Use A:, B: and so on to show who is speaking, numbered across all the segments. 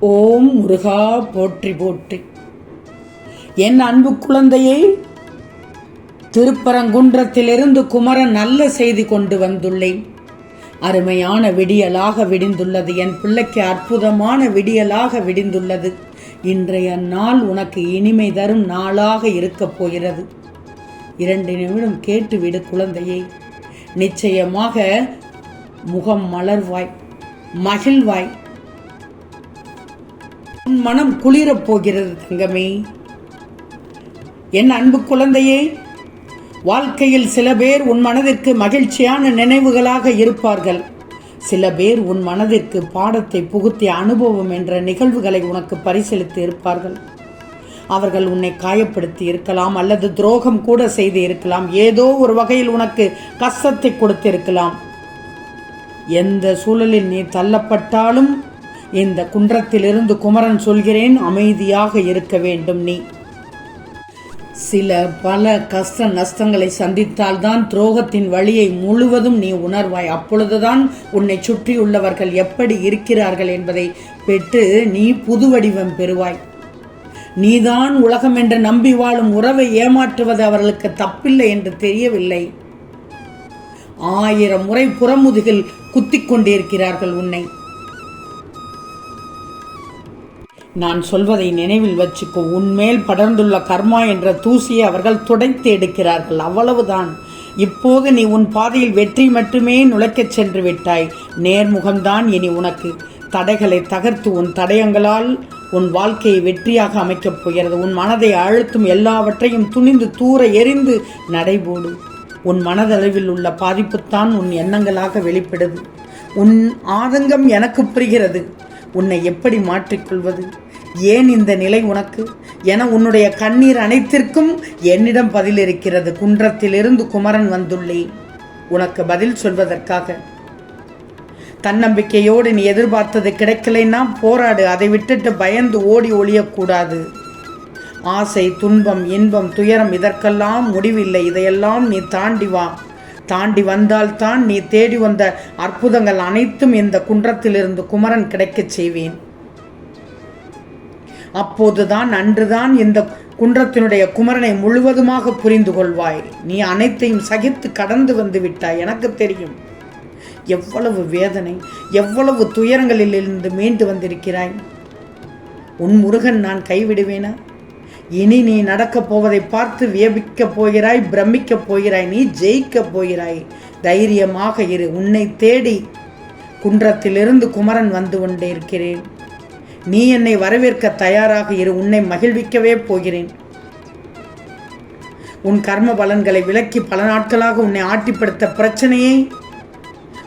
A: ஓம் முருகா போற்றி போற்றி. என் அன்பு குழந்தையை திருப்பரங்குன்றத்திலிருந்து குமரன் நல்ல செய்தி கொண்டு வந்துள்ளேன். அருமையான விடியலாக விடிந்துள்ளது. என் பிள்ளைக்கு அற்புதமான விடியலாக விடிந்துள்ளது. இன்றைய நாள் உனக்கு இனிமை தரும் நாளாக இருக்கப் போகிறது. இரண்டு நிமிடம் கேட்டுவிடு குழந்தையை. நிச்சயமாக முகம் மலர்வாய் மகிழ்வாய். உன் மனம் குளிரப் போகிறது தங்கமே. என் அன்பு குழந்தையே வாழ்க்கையில் சில பேர் உன் மனதிற்கு மகிழ்ச்சியான நினைவுகளாக இருப்பார்கள். சில பேர் உன் மனதிற்கு பாடத்தை புகுத்திய அனுபவம் என்ற நிகழ்வுகளை உனக்கு பரிசீலித்து இருப்பார்கள். அவர்கள் உன்னை காயப்படுத்தி இருக்கலாம் அல்லது துரோகம் கூட செய்து இருக்கலாம். ஏதோ ஒரு வகையில் உனக்கு கஷ்டத்தை கொடுத்திருக்கலாம். எந்த சூழலில் நீ தள்ளப்பட்டாலும் இந்த குன்றத்திலிருந்து குமரன் சொல்கிறேன் அமைதியாக இருக்க வேண்டும் நீ. சில பல கஷ்ட நஷ்டங்களை சந்தித்தால்தான் துரோகத்தின் வழியை முழுவதும் நீ உணர்வாய். அப்பொழுதுதான் உன்னை சுற்றியுள்ளவர்கள் எப்படி இருக்கிறார்கள் என்பதை பெற்று நீ புது வடிவம் பெறுவாய். நீதான் உலகம் என்று நம்பி வாழும் உறவை ஏமாற்றுவது அவர்களுக்கு தப்பில்லை என்று தெரியவில்லை. ஆயிரம் முறை புறமுதுகில் குத்திக் கொண்டிருக்கிறார்கள் உன்னை. நான் சொல்வதை நினைவில் வச்சுக்கோ. உன்மேல் படர்ந்துள்ள கர்மா என்ற தூசியை அவர்கள் துடைத்து எடுக்கிறார்கள். அவ்வளவுதான். இப்போது நீ உன் பாதையில் வெற்றி மட்டுமே நுழைக்கச் சென்று விட்டாய். நேர்முகம்தான் இனி உனக்கு. தடைகளை தகர்த்து உன் தடயங்களால் உன் வாழ்க்கையை வெற்றியாக அமைக்கப் போகிறது. உன் மனதை அழுத்தும் எல்லாவற்றையும் துணிந்து தூர எரிந்து நடைபோடு. உன் மனதளவில் உள்ள பாதிப்புத்தான் உன் எண்ணங்களாக வெளிப்படுது. உன் ஆதங்கம் எனக்கு புரிகிறது. உன்னை எப்படி மாற்றிக்கொள்வது? ஏன் இந்த நிலை உனக்கு? என உன்னுடைய கண்ணீர் அனைத்திற்கும் என்னிடம் பதில் இருக்கிறது குன்றத்திலிருந்து குமரன் வந்துள்ளேன் உனக்கு பதில் சொல்வதற்காக. தன்னம்பிக்கையோடு நீ எதிர்பார்த்தது கிடைக்கலைன்னா போராடு. அதை விட்டுட்டு பயந்து ஓடி ஒளியக்கூடாது. ஆசை துன்பம் இன்பம் துயரம் இதற்கெல்லாம் முடிவில்லை. இதையெல்லாம் நீ தாண்டி வா. தாண்டி வந்தால்தான் நீ தேடி வந்த அற்புதங்கள் அனைத்தும் இந்த குன்றத்திலிருந்து குமரன் கிடைக்கச் செய்வேன். அப்போதுதான் அன்றுதான் இந்த குன்றத்தினுடைய குமரனை முழுவதுமாக புரிந்து கொள்வாய். நீ அனைத்தையும் சகித்து கடந்து வந்து விட்டாய் எனக்கு தெரியும். எவ்வளவு வேதனை எவ்வளவு துயரங்களிலிருந்து மீண்டு வந்திருக்கிறாய். உன் முருகன் நான் கைவிடுவேனா? இனி நீ நடக்கப் போவதை பார்த்து வியபிக்கப் போகிறாய் பிரமிக்கப் போகிறாய் நீ ஜெயிக்கப் போகிறாய். தைரியமாக இரு உன்னை தேடி குன்றத்திலிருந்து குமரன் வந்து கொண்டே இருக்கிறேன். நீ என்னை வரவேற்க தயாராக இரு உன்னை மகிழ்விக்கவே போகிறேன். உன் கர்ம பலன்களை விலக்கி பல நாட்களாக உன்னை ஆட்டிப்படுத்த பிரச்சனையை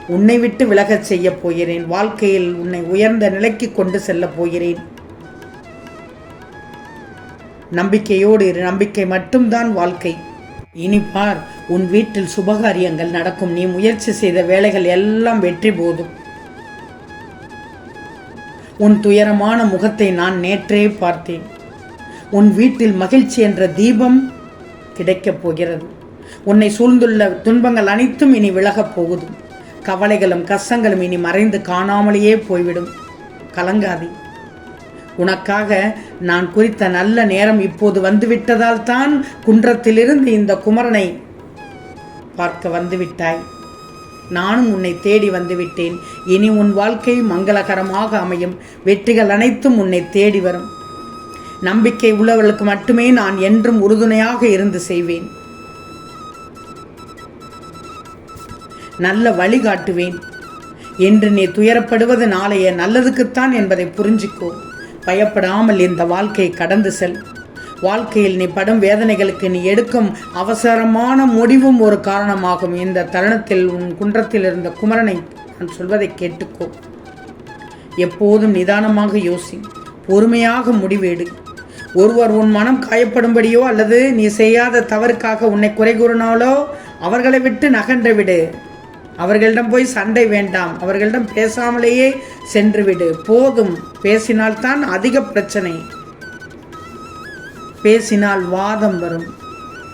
A: உன்னை விட்டு விலகச் செய்யப் போகிறேன். வாழ்க்கையில் உன்னை உயர்ந்த நிலைக்கு கொண்டு செல்லப் போகிறேன். நம்பிக்கையோடு இரு. நம்பிக்கை மட்டும்தான் வாழ்க்கை. இனி பார் உன் வீட்டில் சுபகாரியங்கள் நடக்கும். நீ முயற்சி செய்த வேலைகள் எல்லாம் வெற்றி போதும். உன் துயரமான முகத்தை நான் நேற்றே பார்த்தேன். உன் வீட்டில் மகிழ்ச்சி என்ற தீபம் கிடைக்கப் போகிறது. உன்னை சூழ்ந்துள்ள துன்பங்கள் அனைத்தும் இனி விலகப் போகுது. கவலைகளும் கஷ்டங்களும் இனி மறைந்து காணாமலேயே போய்விடும். கலங்காதே. உனக்காக நான் குறித்த நல்ல நேரம் இப்போது வந்துவிட்டதால் தான் குன்றத்திலிருந்து இந்த குமரனை பார்க்க வந்துவிட்டாய். நானும் உன்னை தேடி வந்துவிட்டேன். இனி உன் வாழ்க்கை மங்களகரமாக அமையும். வெற்றிகள் அனைத்தும் உன்னை தேடி வரும். நம்பிக்கை உள்ளவர்களுக்கு மட்டுமே நான் என்றும் உறுதுணையாக இருந்து செய்வேன். நல்ல வழிகாட்டுவேன். என்று நீ துயரப்படுவது நாளைய நல்லதுக்குத்தான் என்பதை புரிஞ்சுக்கோ. பயப்படாமல் இந்த வாழ்க்கையை கடந்து செல். வாழ்க்கையில் நீ படும் வேதனைகளுக்கு நீ எடுக்கும் அவசரமான முடிவும் ஒரு காரணமாகும். இந்த தருணத்தில் உன் குன்றத்தில் இருந்த குமரனை நான் சொல்வதை கேட்டுக்கோ. எப்போதும் நிதானமாக யோசி. பொறுமையாக முடிவேடு. ஒருவர் உன் மனம் காயப்படும்படியோ அல்லது நீ செய்யாத தவறுக்காக உன்னை குறை கூறினாலோ அவர்களை விட்டு நகன்று விடு. அவர்களிடம் போய் சண்டை வேண்டாம். அவர்களிடம் பேசாமலேயே சென்றுவிடு. போதும். பேசினால்தான் அதிக பிரச்சனை. பேசினால் வாதம் வரும்.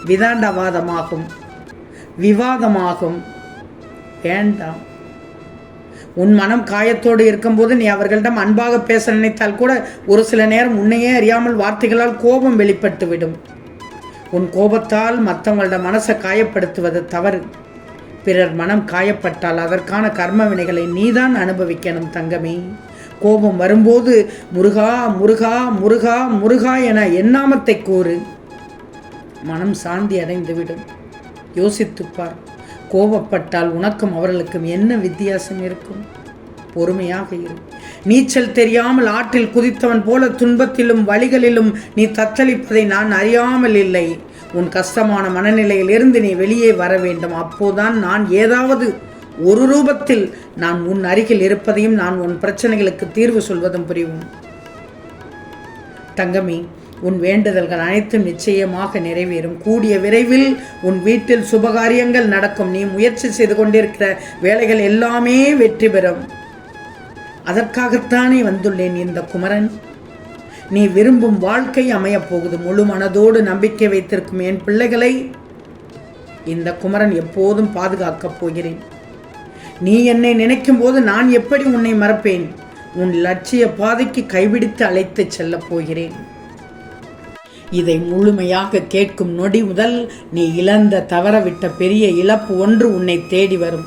A: விதாண்டவாதமாகும். விவாதமாகும். வேண்டாம். உன் மனம் காயத்தோடு இருக்கும்போது நீ அவர்களிடம் அன்பாக பேச நினைத்தால் கூட ஒரு சில நேரம் உன்னையே அறியாமல் வார்த்தைகளால் கோபம் வெளிப்பட்டு விடும் உன் கோபத்தால் மற்றவங்களோட மனசை காயப்படுத்துவது தவறு. பிறர் மனம் காயப்பட்டால் அதற்கான கர்ம வினைகளை நீதான் அனுபவிக்கணும் தங்கமே. கோபம் வரும்போது முருகா முருகா முருகா முருகா என எண்ணாமத்தை கூறு. மனம் சாந்தி அடைந்துவிடும். யோசித்துப்பார். கோபப்பட்டால் உனக்கும் அவர்களுக்கும் என்ன வித்தியாசம் இருக்கும்? பொறுமையாக இரு. நீச்சல் தெரியாமல் ஆற்றில் குதித்தவன் போல துன்பத்திலும் வழிகளிலும் நீ தத்தளிப்பதை நான் அறியாமல் இல்லை உன் கஷ்டமான மனநிலையிலிருந்து நீ வெளியே வர வேண்டும். அப்போதான் நான் ஏதாவது ஒரு ரூபத்தில் நான் உன் அருகில் இருப்பதையும் நான் உன் பிரச்சனைகளுக்கு தீர்வு சொல்வதும் புரியும். தங்கமி உன் வேண்டுதல்கள் அனைத்தும் நிச்சயமாக நிறைவேறும். கூடிய விரைவில் உன் வீட்டில் சுபகாரியங்கள் நடக்கும். நீ முயற்சி செய்து கொண்டிருக்கிற வேலைகள் எல்லாமே வெற்றி பெறும். அதற்காகத்தானே வந்துள்ளேன் இந்த குமரன்? நீ விரும்பும் வாழ்க்கை அமையப் போகுது. முழு மனதோடு நம்பிக்கை வைத்திருக்கும் என் பிள்ளைகளை இந்த குமரன் எப்போதும் பாதுகாக்கப் போகிறேன். நீ என்னை நினைக்கும் போது நான் எப்படி உன்னை மறப்பேன்? உன் லட்சிய பாதைக்கு கைபிடித்து அழைத்துச் செல்லப் போகிறேன். இதை முழுமையாக கேட்கும் நொடி முதல் நீ இழந்த தவறவிட்ட பெரிய இழப்பு ஒன்று உன்னை தேடி வரும்.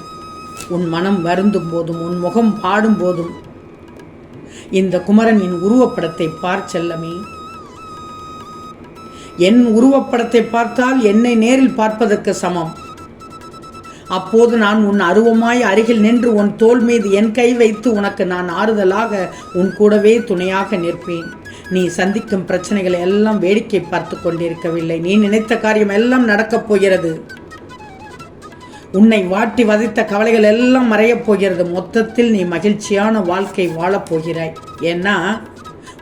A: உன் மனம் வருந்தும் போதும் உன் முகம் பாடும் போதும். இந்த குமரனின் உருவப்படத்தை பார் செல்லமே. என் உருவப்படத்தை பார்த்தால் என்னை நேரில் பார்ப்பதற்கு சமம். அப்போது நான் உன் அருவமாய் அருகில் நின்று உன் தோள் மீது என் கை வைத்து உனக்கு நான் ஆறுதலாக உன் கூடவே துணையாக நிற்பேன். நீ சந்திக்கும் பிரச்சனைகளை எல்லாம் வேடிக்கை பார்த்து கொண்டிருக்கவில்லை. நீ நினைத்த காரியம் எல்லாம் நடக்கப் போகிறது. உன்னை வாட்டி வதைத்த கவலைகள் எல்லாம் மறையப் போகிறது. மொத்தத்தில் நீ மகிழ்ச்சியான வாழ்க்கை வாழப் போகிறாய். ஏன்னா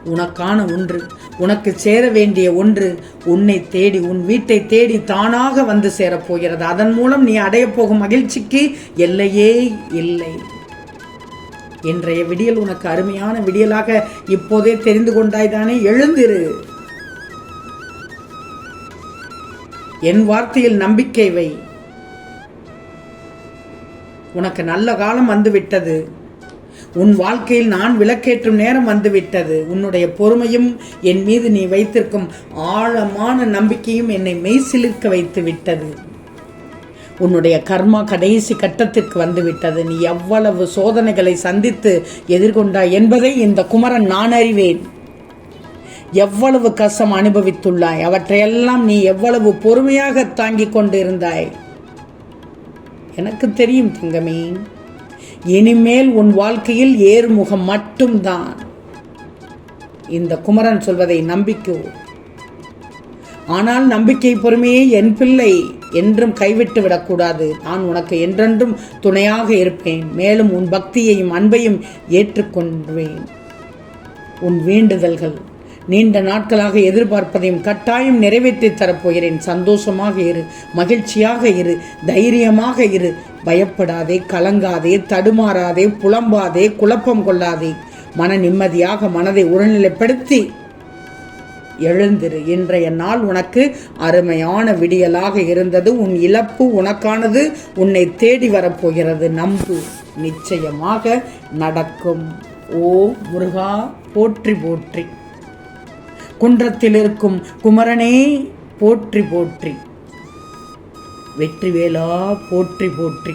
A: உனக்கான ஒன்று உனக்கு சேர வேண்டிய ஒன்று உன்னை தேடி உன் வீட்டை தேடி தானாக வந்து சேரப்போகிறது அதன் மூலம் நீ அடையப் போகும் மகிழ்ச்சிக்கு எல்லையே இல்லை. இன்றைய விடியல் உனக்கு அருமையான விடியலாக இப்போதே தெரிந்து கொண்டாய்தானே எழுந்திரு. என் வார்த்தையில் நம்பிக்கை வை. உனக்கு நல்ல காலம் வந்துவிட்டது. உன் வாழ்க்கையில் நான் விளக்கேற்றும் நேரம் வந்துவிட்டது. உன்னுடைய பொறுமையும் என் மீது நீ வைத்திருக்கும் ஆழமான நம்பிக்கையும் என்னை மெய்சிலிர்க்க வைத்து விட்டது உன்னுடைய கர்மா கடைசி கட்டத்திற்கு வந்துவிட்டது. நீ எவ்வளவு சோதனைகளை சந்தித்து எதிர்கொண்டாய் என்பதை இந்த குமரன் நான் அறிவேன். எவ்வளவு கஷ்டம் அனுபவித்துள்ளாய். அவற்றையெல்லாம் நீ எவ்வளவு பொறுமையாக தாங்கிக் கொண்டிருந்தாய். எனக்கு தெரியும் தங்கமே. இனிமேல் உன் வாழ்க்கையில் ஏறுமுகம் மட்டும்தான். இந்த குமரன் சொல்வதை நம்பிக்கோ. ஆனால் நம்பிக்கை பொறுமையே என் பிள்ளை. என்றும் கைவிட்டு விடக்கூடாது. நான் உனக்கு என்றென்றும் துணையாக இருப்பேன். மேலும் உன் பக்தியையும் அன்பையும் ஏற்றுக்கொள்வேன். உன் வேண்டுதல்கள் நீண்ட நாட்களாக எதிர்பார்ப்பதையும் கட்டாயம் நிறைவேற்றி தரப்போகிறேன். சந்தோஷமாக இரு மகிழ்ச்சியாக இரு தைரியமாக இரு. பயப்படாதே கலங்காதே தடுமாறாதே புலம்பாதே குழப்பம் கொள்ளாதே. மன நிம்மதியாக மனதை உடல்நிலைப்படுத்தி எழுந்திரு. இன்றைய நாள் உனக்கு அருமையான விடியலாக இருந்தது. உன் இழப்பு உனக்கானது. உன்னை தேடி வரப்போகிறது. நம்பு நிச்சயமாக நடக்கும். ஓ முருகா போற்றி போற்றி. குன்றத்தில் இருக்கும் குமரனே போற்றி போற்றி. வெற்றிவேலா போற்றி போற்றி.